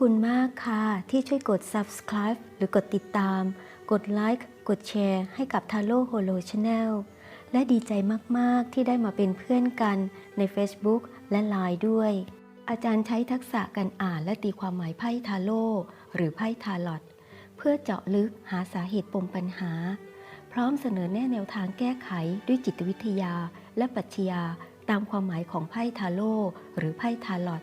คุณมากค่ะ ที่ช่วยกด subscribe หรือกดติดตาม กดไลค์กดแชร์ให้กับ t a r o Holo Channel และดีใจมาก ๆ ที่ได้มาเป็นเพื่อนกันใน Facebook และ Line ด้วย อาจารย์ใช้ทักษะการอ่านและตีความหมายไพ่ทาโร่หรือไพ่ทาลอตเพื่อเจาะลึกหาสาเหตุปมปัญหา พร้อมเสนอแนะแนวทางแก้ไขด้วยจิตวิทยาและปรัชญาตามความหมายของไพ่ทาโร่หรือไพ่ทาลอต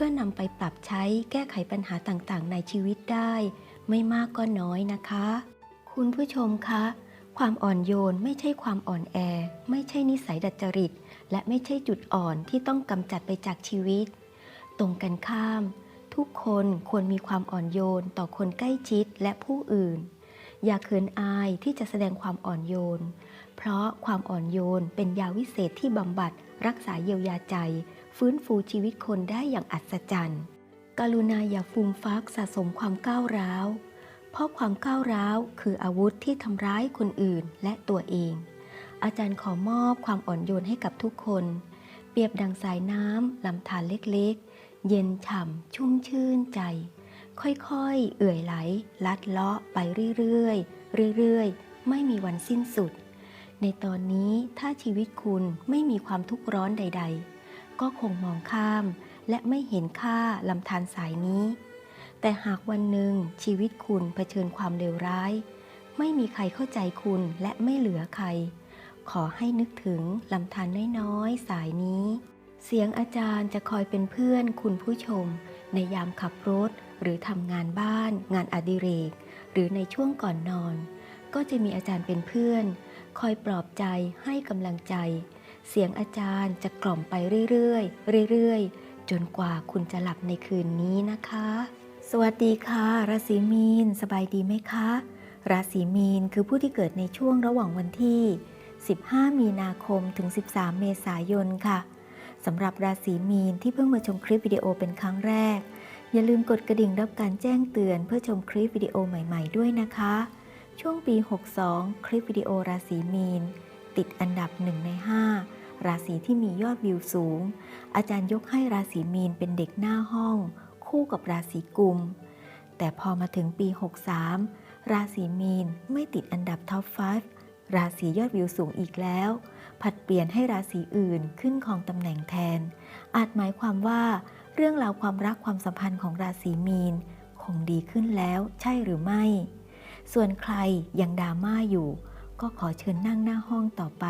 พื่อนำไปปรับใช้แก้ไขปัญหาต่างๆ ในชีวิตได้ ไม่มากก็น้อยนะคะ คุณผู้ชมคะ ความอ่อนโยนไม่ใช่ความอ่อนแอ ไม่ใช่นิสัยดัดจริต และไม่ใช่จุดอ่อนที่ต้องกำจัดไปจากชีวิต ตรงกันข้าม ทุกคนควรมีความอ่อนโยนต่อคนใกล้ชิดและผู้อื่น อย่าเขินอายที่จะแสดงความอ่อนโยน เพราะความอ่อนโยนเป็นยาวิเศษที่บำบัดรักษาเยียวยาใจ ฟื้นฟูชีวิตคนได้อย่างอัศจรรย์ กรุณาอย่าฟูมฟักสะสมความก้าวร้าว เพราะความก้าวร้าวคืออาวุธที่ทำร้ายคนอื่นและตัวเอง อาจารย์ขอมอบความอ่อนโยนให้กับทุกคน เปรียบดังสายน้ำลำธารเล็กๆ เย็นฉ่ำชุ่มชื่นใจ ค่อยๆ เอื่อยไหล ลัดเลาะไปเรื่อยๆ เรื่อยๆ ไม่มีวันสิ้นสุดในตอนนี้ถ้าชีวิตคุณไม่มีความทุกข์ร้อนใด ๆ ก็คงมองข้าม และไม่เห็นค่าลำธารสายนี้ แต่หากวันหนึ่งชีวิตคุณเผชิญความเลวร้าย ไม่มีใครเข้าใจคุณและไม่เหลือใคร ขอให้นึกถึงลำธารน้อยๆ สายนี้ เสียงอาจารย์จะคอยเป็นเพื่อนคุณผู้ชม ในยามขับรถ หรือทำงานบ้าน งานอดิเรก หรือในช่วงก่อนนอน ก็จะมีอาจารย์เป็นเพื่อน คอยปลอบใจให้กำลังใจ เสียงอาจารย์จะกล่อมไปเรื่อยๆ เรื่อยๆ จนกว่าคุณจะหลับในคืนนี้นะคะ สวัสดีค่ะ ราศีมีน สบายดีไหมคะ ราศีมีนคือผู้ที่เกิดในช่วงระหว่างวันที่ 15 มีนาคมถึง 13 เมษายนค่ะสำหรับราศีมีนที่เพิ่งมาชมคลิปวิดีโอเป็นครั้งแรก อย่าลืมกดกระดิ่งรับการแจ้งเตือนเพื่อชมคลิปวิดีโอใหม่ ๆ ด้วยนะคะ ช่วงปี 62 คลิปวิดีโอราศีมีน ติดอันดับ 1 ใน 5 ราศีที่มียอดวิวสูง อาจารย์ยกให้ราศีมีนเป็นเด็กหน้าห้อง คู่กับราศีกุม แต่พอมาถึงปี 63 ราศีมีนไม่ติดอันดับท็อป 5 ราศียอดวิวสูงอีกแล้ว ผัดเปลี่ยนให้ราศีอื่นขึ้นครองตำแหน่งแทน อาจหมายความว่า เรื่องราวความรักความสัมพันธ์ของราศีมีนคงดีขึ้นแล้วใช่หรือไม่ ส่วนใครยังดราม่าอยู่ ก็ขอเชิญนั่งหน้าห้องต่อไป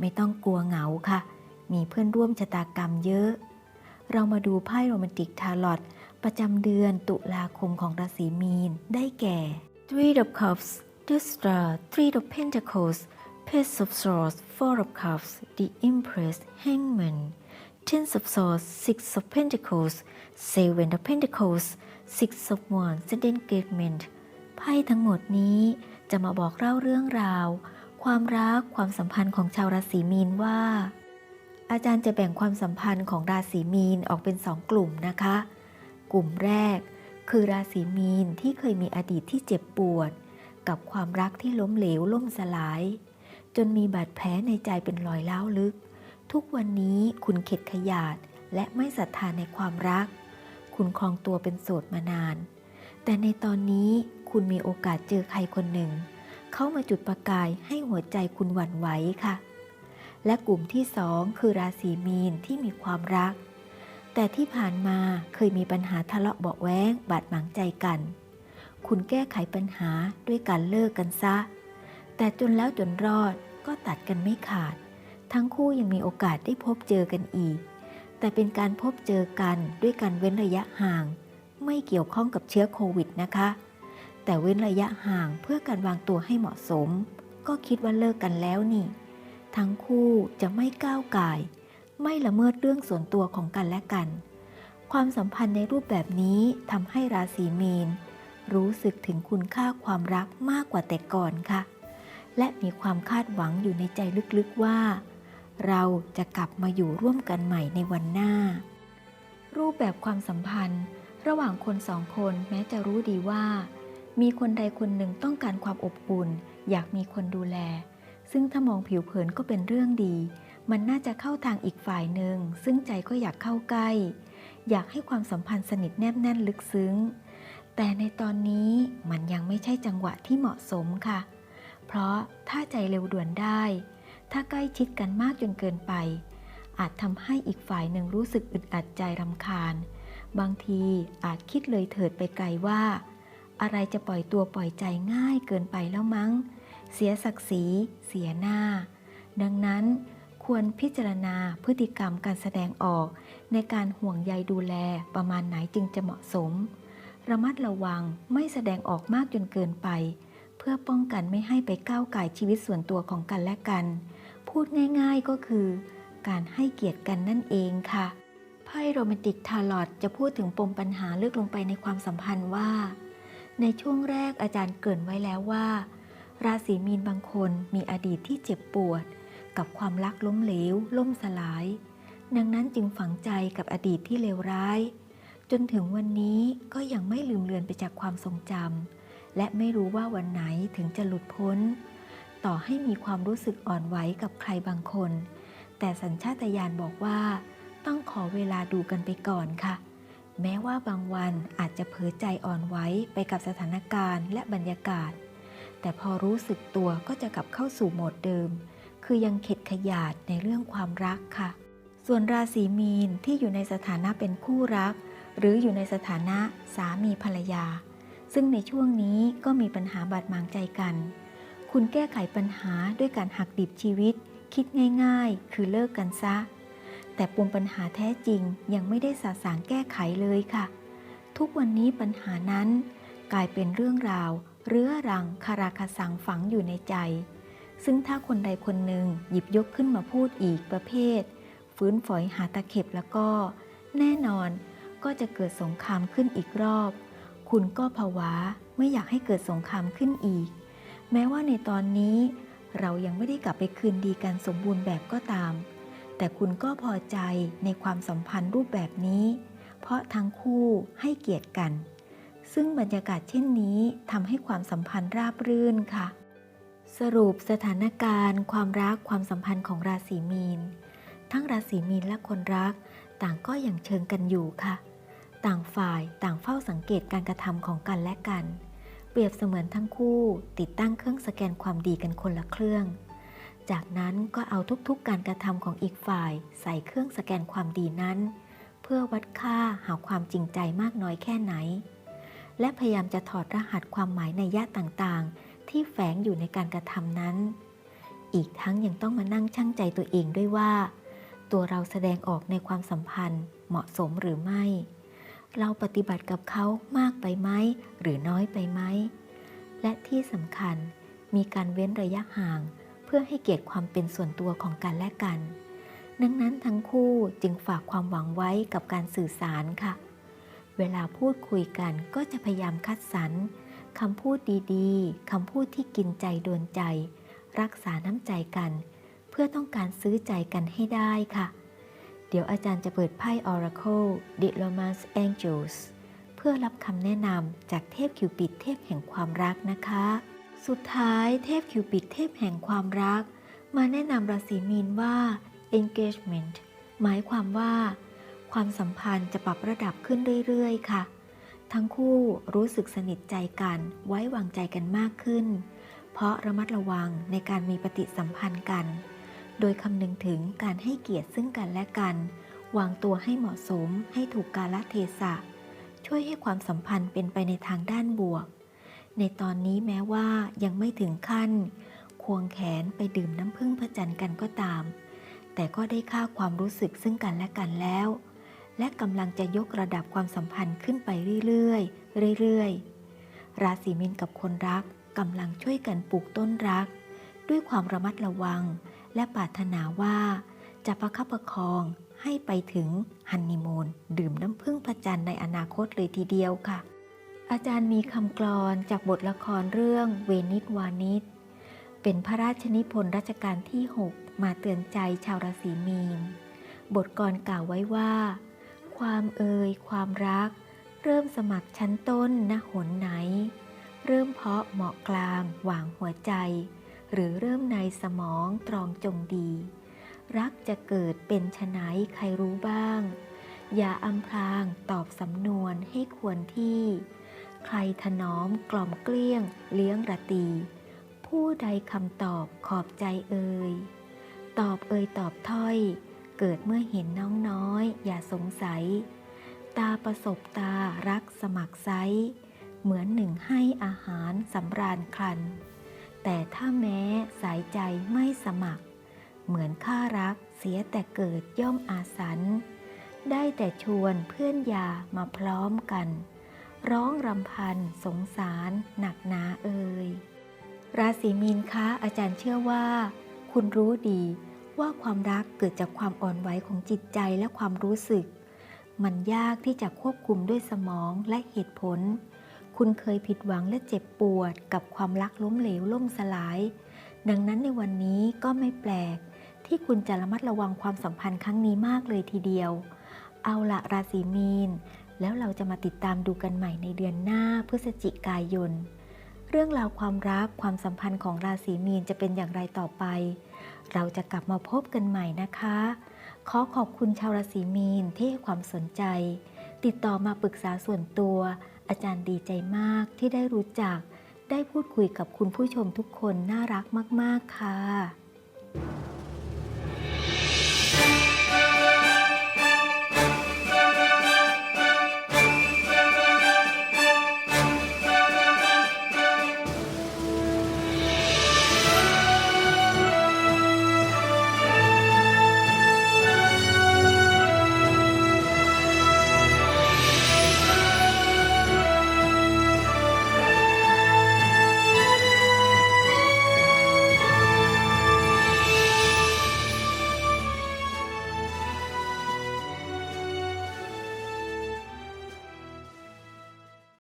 ไม่ต้องกลัวเหงาค่ะ มีเพื่อนร่วมชะตากรรมเยอะ เรามาดูไพ่โรแมนติกทาลอตประจำเดือนตุลาคมของราศีมีน ได้แก่ Three of Cups The Star Three of Pentacles Page of Swords Four of Cups The Empress Hangman Ten of Swords Six of Pentacles Seven of Pentacles Six of Wands and Engagement ไพ่ทั้งหมดนี้จะมาบอกเล่าเรื่องราว ความรักความสัมพันธ์ของชาวราศีมีนว่า อาจารย์จะแบ่งความสัมพันธ์ของราศีมีนออกเป็นสองกลุ่มนะคะ กลุ่มแรก คือราศีมีนที่เคยมีอดีตที่เจ็บปวด กับความรักที่ล้มเหลวล่มสลาย จนมีบาดแผลในใจเป็นรอยเล้าลึก ทุกวันนี้คุณเข็ดขยาดและไม่ศรัทธาในความรัก คุณคลองตัวเป็นโสดมานาน แต่ในตอนนี้คุณมีโอกาสเจอใครคนหนึ่ง เข้ามาจุดประกายให้หัวใจคุณหวั่นไหวค่ะ และกลุ่มที่สองคือราศีมีนที่มีความรัก แต่ที่ผ่านมาเคยมีปัญหาทะเลาะเบาะแว้ง บาดหมางใจกัน คุณแก้ไขปัญหาด้วยการเลิกกันซะ แต่จนแล้วจนรอดก็ตัดกันไม่ขาด ทั้งคู่ยังมีโอกาสได้พบเจอกันอีก แต่เป็นการพบเจอกันด้วยการเว้นระยะห่าง ไม่เกี่ยวข้องกับเชื้อโควิดนะคะ แต่เว้นระยะห่างเพื่อการวางตัวให้เหมาะสม ก็คิดว่าเลิกกันแล้วนี่ ทั้งคู่จะไม่ก้าวไก่ายไม่ละเมิดเรื่องส่วนตัวของกันและกัน ความสัมพันธ์ในรูปแบบนี้ทำให้ราศีมีน รู้สึกถึงคุณค่าความรักมากกว่าแต่ก่อนค่ะ และมีความคาดหวังอยู่ในใจลึกๆว่า เราจะกลับมาอยู่ร่วมกันใหม่ในวันหน้า รูปแบบความสัมพันธ์ ระหว่างคนสองคนแม้จะรู้ดีว่า มีคนใดคนหนึ่งต้องการความอบอุ่น อยากมีคนดูแล ซึ่งถ้ามองผิวเผินก็เป็นเรื่องดี มันน่าจะเข้าทางอีกฝ่ายหนึ่ง ซึ่งใจก็อยากเข้าใกล้ อยากให้ความสัมพันธ์สนิทแนบแน่นลึกซึ้ง แต่ในตอนนี้มันยังไม่ใช่จังหวะที่เหมาะสมค่ะ เพราะถ้าใจเร็วด่วนได้ ถ้าใกล้ชิดกันมากจนเกินไป อาจทำให้อีกฝ่ายหนึ่งรู้สึกอึดอัดใจรำคาญ บางทีอาจคิดเลยเถิดไปไกลว่า อะไรจะปล่อยตัวปล่อยใจง่ายเกินไปแล้วมั้ง เสียศักดิ์ศรี เสียหน้า ดังนั้นควรพิจารณาพฤติกรรมการแสดงออก ในการห่วงใยดูแลประมาณไหนจึงจะเหมาะสม ระมัดระวังไม่แสดงออกมากจนเกินไป เพื่อป้องกันไม่ให้ไปก้าวไก่ชีวิตส่วนตัวของกันและกัน พูดง่ายๆก็คือ การให้เกียรติกันนั่นเองค่ะไพ่โรแมนติกทาร์ลอตจะพูดถึงปมปัญหาลึกลงไปในความสัมพันธ์ว่า ในช่วงแรกอาจารย์เกริ่นไว้แล้วว่า ราศีมีนบางคนมีอดีตที่เจ็บปวด กับความรักล้มเหลว ล่มสลาย ดังนั้นจึงฝังใจกับอดีตที่เลวร้าย จนถึงวันนี้ก็ยังไม่ลืมเลือนไปจากความทรงจำและไม่รู้ว่าวันไหนถึงจะหลุดพ้น ต่อให้มีความรู้สึกอ่อนไหวกับใครบางคน แต่สัญชาตญาณบอกว่า ต้องขอเวลาดูกันไปก่อนค่ะ แม้ว่าบางวันอาจจะเผลอใจอ่อนไหวไปกับสถานการณ์และบรรยากาศ แต่พอรู้สึกตัวก็จะกลับเข้าสู่โหมดเดิม คือยังเข็ดขยาดในเรื่องความรักค่ะ ส่วนราศีมีนที่อยู่ในสถานะเป็นคู่รัก หรืออยู่ในสถานะสามีภรรยา ซึ่งในช่วงนี้ก็มีปัญหาบาดหมางใจกัน คุณแก้ไขปัญหาด้วยการหักดิบชีวิต คิดง่าย ๆ คือเลิกกันซะ แต่ปมปัญหาแท้จริงยังไม่ได้สาสางแก้ไขเลยค่ะ ทุกวันนี้ปัญหานั้นกลายเป็นเรื่องราว เรื้อรังคาราคาสังฝังอยู่ในใจ ซึ่งถ้าคนใดคนหนึ่งหยิบยกขึ้นมาพูดอีกประเภท ฟื้นฝอยหาตะเข็บแล้วก็ แน่นอนก็จะเกิดสงครามขึ้นอีกรอบ คุณก็ผวาไม่อยากให้เกิดสงครามขึ้นอีก แม้ว่าในตอนนี้ เรายังไม่ได้กลับไปคืนดีกันสมบูรณ์แบบก็ตาม แต่คุณก็พอใจในความสัมพันธ์รูปแบบนี้ เพราะทั้งคู่ให้เกียรติกัน ซึ่งบรรยากาศเช่นนี้ทำให้ความสัมพันธ์ราบรื่นค่ะ สรุปสถานการณ์ ความรักความสัมพันธ์ของราศีมีน ทั้งราศีมีนและคนรัก ต่างก็อย่างเชิงกันอยู่ค่ะ ต่างฝ่ายต่างเฝ้าสังเกตการกระทำของกันและกัน เปรียบเสมือนทั้งคู่ ติดตั้งเครื่องสแกนความดีกันคนละเครื่อง จากนั้นก็เอาทุกๆการกระทำของอีกฝ่ายใส่เครื่องสแกนความดีนั้น เพื่อวัดค่าหาความจริงใจมากน้อยแค่ไหน และพยายามจะถอดรหัสความหมายในยะต่างๆ ที่แฝงอยู่ในการกระทำนั้น อีกทั้งยังต้องมานั่งชั่งใจตัวเองด้วยว่า ตัวเราแสดงออกในความสัมพันธ์ เหมาะสมหรือไม่ เราปฏิบัติกับเขามากไปไหมหรือน้อยไปไหมและที่สำคัญมีการเว้นระยะห่าง พื่อให้เกียรติความเป็นส่วนตัวของกันและกัน ดังนั้นทั้งคู่จึงฝากความหวังไว้กับการสื่อสารค่ะ เวลาพูดคุยกันก็จะพยายามคัดสรรคำพูดดีๆ คำพูดที่กินใจโดนใจ รักษาน้ำใจกัน เพื่อต้องการซื้อใจกันให้ได้ค่ะ เดี๋ยวอาจารย์จะเปิดไพ่ Oracle The Romance Angels เพื่อรับคำแนะนำจากเทพคิวปิดเทพแห่งความรักนะคะ สุดท้ายเทพคิวปิดเทพแห่งความรัก มาแนะนำราศีมีนว่า engagement หมายความว่า ความสัมพันธ์จะปรับระดับขึ้นเรื่อยๆ ค่ะ ทั้งคู่รู้สึกสนิทใจกัน ไว้วางใจกันมากขึ้น เพราะระมัดระวังในการมีปฏิสัมพันธ์กัน โดยคำนึงถึงการให้เกียรติซึ่งกันและกัน วางตัวให้เหมาะสมให้ถูกกาลเทศะ ช่วยให้ความสัมพันธ์เป็นไปในทางด้านบวก ในตอนนี้แม้ว่ายังไม่ถึงขั้น ควงแขนไปดื่มน้ำพึ่งพระจันทร์กันก็ตาม แต่ก็ได้ค่าความรู้สึกซึ่งกันและกันแล้ว และกำลังจะยกระดับความสัมพันธ์ขึ้นไปเรื่อยๆเรื่อยๆ ราศีมีนกับคนรักกำลังช่วยกันปลูกต้นรัก ด้วยความระมัดระวัง และปรารถนาว่า จะประคับประคองให้ไปถึงฮันนีมูนดื่มน้ำพึ่งพระจันทร์ในอนาคตเลยทีเดียวค่ะ อาจารย์มีคำกลอนจากบทละครเรื่องเวนิสวานิชเป็นพระราชนิพนธ์รัชกาลที่ 6 มาเตือนใจชาวราศีมีน บทกรกล่าวไว้ว่า ความเอ่ยความรัก เริ่มสมัครชั้นต้นณหนไหน เริ่มเพาะเหมาะกลางหว่างหัวใจ หรือเริ่มในสมองตรองจงดี รักจะเกิดเป็นชะไหนใครรู้บ้าง อย่าอำพรางตอบสำนวนให้ควรที่ ใครถนอมกล่อมเกลี้ยง เลี้ยงระตี ผู้ใดคำตอบขอบใจเอ่ยตอบเอ่ยตอบถ้อย เกิดเมื่อเห็นน้องน้อย อย่าสงสัย ตาประสบตารักสมัครไซเหมือนหนึ่งให้อาหารสำราญครัน แต่ถ้าแม้สายใจไม่สมัคร เหมือนข้ารักเสียแต่เกิดย่อมอาสัน ได้แต่ชวนเพื่อนยามาพร้อมกัน ร้องรำพันสงสารหนักหนาเอ่ยราศีมีนคะอาจารย์เชื่อว่า คุณรู้ดีว่าความรักเกิดจากความอ่อนไหวของจิตใจและความรู้สึก มันยากที่จะควบคุมด้วยสมองและเหตุผล คุณเคยผิดหวังและเจ็บปวด กับความรักล้มเหลวล่มสลาย ดังนั้นในวันนี้ก็ไม่แปลก ที่คุณจะระมัดระวังความสัมพันธ์ครั้งนี้มากเลยทีเดียว เอาละราศีมีน แล้วเราจะมาติดตามดูกันใหม่ในเดือนหน้าพฤศจิกายน เรื่องราวความรักความสัมพันธ์ของราศีมีนจะเป็นอย่างไรต่อไป เราจะกลับมาพบกันใหม่นะคะ ขอขอบคุณชาวราศีมีนที่ให้ความสนใจ ติดต่อมาปรึกษาส่วนตัว อาจารย์ดีใจมากที่ได้รู้จัก ได้พูดคุยกับคุณผู้ชมทุกคนน่ารักมาก ๆ ค่ะ